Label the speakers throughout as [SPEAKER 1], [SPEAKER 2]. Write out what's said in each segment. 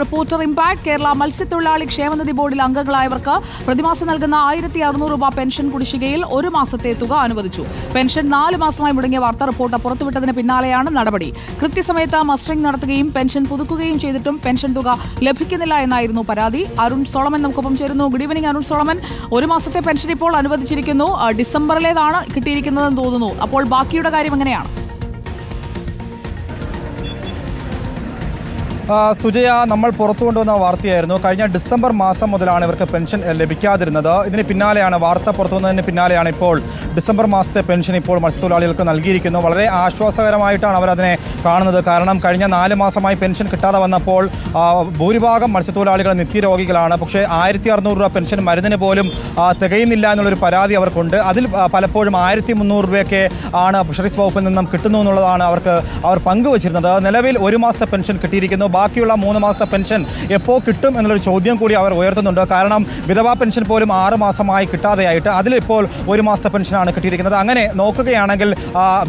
[SPEAKER 1] Reporter impact Kerala മത്സ്യത്തൊഴിലാളി ക്ഷേമനിധി ബോർഡിൽ അംഗങ്ങളായവർക്ക് പ്രതിമാസം നൽകുന്ന ആയിരത്തി അറുന്നൂറ് രൂപ പെൻഷൻ കുടിശ്ശികയിൽ ഒരു മാസത്തെ തുക അനുവദിച്ചു. പെൻഷൻ നാല് മാസമായി മുടങ്ങിയ വാർത്ത റിപ്പോർട്ട് പുറത്തുവിട്ടതിന് പിന്നാലെയാണ് നടപടി. കൃത്യസമയത്ത് മസ്റ്ററിംഗ് നടത്തുകയും പെൻഷൻ പുതുക്കുകയും ചെയ്തിട്ടും പെൻഷൻ തുക ലഭിക്കുന്നില്ല എന്നായിരുന്നു പരാതി. അരുൺ സോളമൻ നമുക്കൊപ്പം ചേരുന്നു. Good evening Arun Solomon. ഒരു മാസത്തെ പെൻഷൻ ഇപ്പോൾ അനുവദിച്ചിരിക്കുന്നു. ഡിസംബറിലേതാണ് കിട്ടിയിരിക്കുന്നതെന്ന് തോന്നുന്നു. അപ്പോൾ ബാക്കിയുടെ കാര്യം എങ്ങനെയാണ്?
[SPEAKER 2] സുജയ നമ്മൾ പുറത്തു കൊണ്ടുവന്ന വാർത്തയായിരുന്നു. കഴിഞ്ഞ ഡിസംബർ മാസം മുതലാണ് ഇവർക്ക് പെൻഷൻ ലഭിക്കാതിരുന്നത്. ഇതിന് പിന്നാലെയാണ് വാർത്ത പുറത്തു വന്നതിന് പിന്നാലെയാണ് ഇപ്പോൾ ഡിസംബർ മാസത്തെ പെൻഷൻ ഇപ്പോൾ മത്സ്യത്തൊഴിലാളികൾക്ക് നൽകിയിരിക്കുന്നു. വളരെ ആശ്വാസകരമായിട്ടാണ് അവരതിനെ കാണുന്നത്. കാരണം കഴിഞ്ഞ നാല് മാസമായി പെൻഷൻ കിട്ടാതെ വന്നപ്പോൾ ഭൂരിഭാഗം മത്സ്യത്തൊഴിലാളികൾ നിത്യരോഗികളാണ്. പക്ഷേ ആയിരത്തി അറുന്നൂറ് രൂപ പെൻഷൻ മരുന്നിന് പോലും തികയുന്നില്ല എന്നുള്ളൊരു പരാതി അവർക്കുണ്ട്. അതിൽ പലപ്പോഴും ആയിരത്തി മുന്നൂറ് രൂപയൊക്കെ ആണ് ഫിഷറീസ് വകുപ്പിൽ നിന്നും കിട്ടുന്നു എന്നുള്ളതാണ് അവർക്ക് അവർ പങ്കുവച്ചിരുന്നത്. നിലവിൽ ഒരു മാസത്തെ പെൻഷൻ കിട്ടിയിരിക്കുന്നു. ബാക്കിയുള്ള മൂന്ന് മാസത്തെ പെൻഷൻ എപ്പോൾ കിട്ടും എന്നുള്ളൊരു ചോദ്യം കൂടി അവർ ഉയർത്തുന്നുണ്ട്. കാരണം വിധവാ പെൻഷൻ പോലും ആറ് മാസമായി കിട്ടാതെയായിട്ട് അതിലിപ്പോൾ ഒരു മാസത്തെ പെൻഷനാണ് കിട്ടിയിരിക്കുന്നത്. അങ്ങനെ നോക്കുകയാണെങ്കിൽ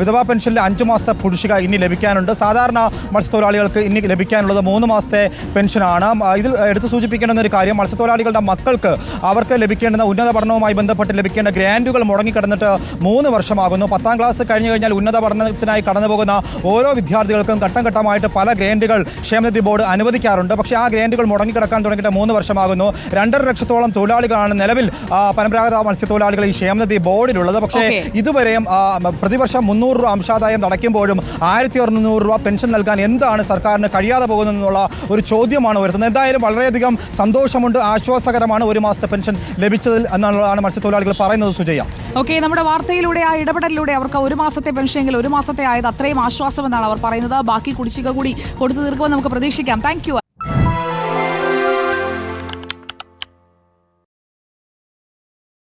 [SPEAKER 2] വിധവാ പെൻഷനിൽ അഞ്ച് മാസത്തെ കുടിശ്ശിക ഇനി ലഭിക്കാനുണ്ട്. സാധാരണ മത്സ്യത്തൊഴിലാളികൾക്ക് ഇനി ലഭിക്കാനുള്ളത് മൂന്ന് മാസത്തെ പെൻഷനാണ്. ഇതിൽ എടുത്തു സൂചിപ്പിക്കേണ്ടുന്ന ഒരു കാര്യം മത്സ്യത്തൊഴിലാളികളുടെ മക്കൾക്ക് അവർക്ക് ലഭിക്കേണ്ടുന്ന ഉന്നത പഠനവുമായി ബന്ധപ്പെട്ട് ലഭിക്കേണ്ട ഗ്രാൻഡുകൾ മുടങ്ങിക്കിടന്നിട്ട് മൂന്ന് വർഷമാകുന്നു. പത്താം ക്ലാസ് കഴിഞ്ഞു കഴിഞ്ഞാൽ ഉന്നത പഠനത്തിനായി കടന്നു പോകുന്ന ഓരോ വിദ്യാർത്ഥികൾക്കും ഘട്ടം ഘട്ടമായിട്ട് പല ഗ്രാൻഡുകൾ ക്ഷേമനിധി ബോർഡ് അനുവദിക്കാറുണ്ട്. പക്ഷേ ആ ഗ്രാൻഡുകൾ മുടങ്ങിക്കിടക്കാൻ തുടങ്ങിയിട്ട് മൂന്ന് വർഷമാകുന്നു. രണ്ടര ലക്ഷത്തോളം തൊഴിലാളികളാണ് നിലവിൽ പരമ്പരാഗത മത്സ്യത്തൊഴിലാളികൾ ഈ ക്ഷേമനിധി ബോർഡിലുള്ളത്. പക്ഷേ ഇതുവരെയും പ്രതിവർഷം മുന്നൂറ് രൂപ അംശാദായം അടയ്ക്കുമ്പോഴും ആയിരത്തി അറുന്നൂറ് രൂപ പെൻഷൻ നൽകാൻ എന്താണ് സർക്കാരിന് കഴിയാതെ പോകുന്നതെന്നുള്ള ഒരു ചോദ്യമാണ് വരുന്നത് എന്തായാലും വളരെയധികം സന്തോഷമുണ്ട് ആശ്വാസകരമാണ് ഒരു മാസത്തെ പെൻഷൻ ലഭിച്ചതിൽ എന്നുള്ളതാണ് മത്സ്യത്തൊഴിലാളികൾ പറയുന്നത്. സുജയ.
[SPEAKER 1] ഓക്കെ നമ്മുടെ വാർത്തയിലൂടെ ആ ഇടപെടലിലൂടെ അവർക്ക് ഒരു മാസത്തെ പെൻഷനെങ്കിൽ ഒരു മാസത്തെ ആയത് അത്രയും ആശ്വാസമെന്നാണ് അവർ പറയുന്നത്. ബാക്കി കുടിശ്ശിക കൂടി കൊടുത്തു തീർക്കുമെന്ന് നമുക്ക് പ്രതീക്ഷിക്കാം. താങ്ക്